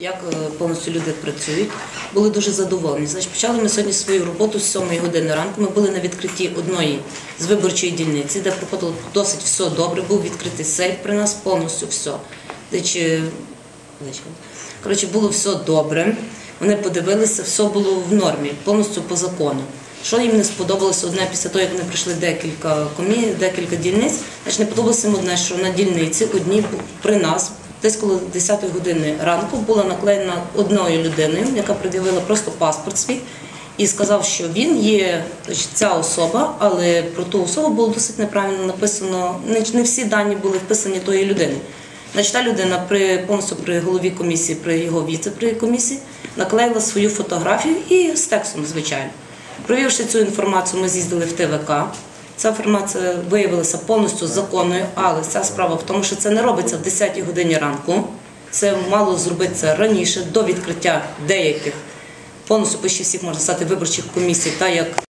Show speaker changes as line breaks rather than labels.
Як е, повністю люди працюють, були дуже задоволені. Значить, почали ми сьогодні свою роботу з 7 години ранку. Ми були на відкритті одної з виборчої дільниці, де проходило досить все добре. Був відкритий сейф при нас, повністю все. Де Коротше, було все добре. Вони подивилися, все було в нормі, повністю по закону. Що їм не сподобалося одне після того, як вони пройшли декілька комі... декілька дільниць, значить не подобалося їм одне, що на дільниці одні при нас. Десь коли 10 години ранку була наклеєна одною людиною, яка пред'явила просто паспорт свій, і сказав, що він є ця особа, але про ту особу було досить неправильно написано. Не всі дані були вписані тої людини. Значить, та людина при повністю при голові комісії, при його віце при комісії, наклеїла свою фотографію і з текстом, звичайно. Провівши цю інформацію, ми з'їздили в ТВК. Ця інформація виявилася повністю законною, але ця справа в тому, що це не робиться в 10-й годині ранку. Це мало зробитися раніше, до відкриття деяких, повністю почти всіх можна сказати, виборчих комісій, та як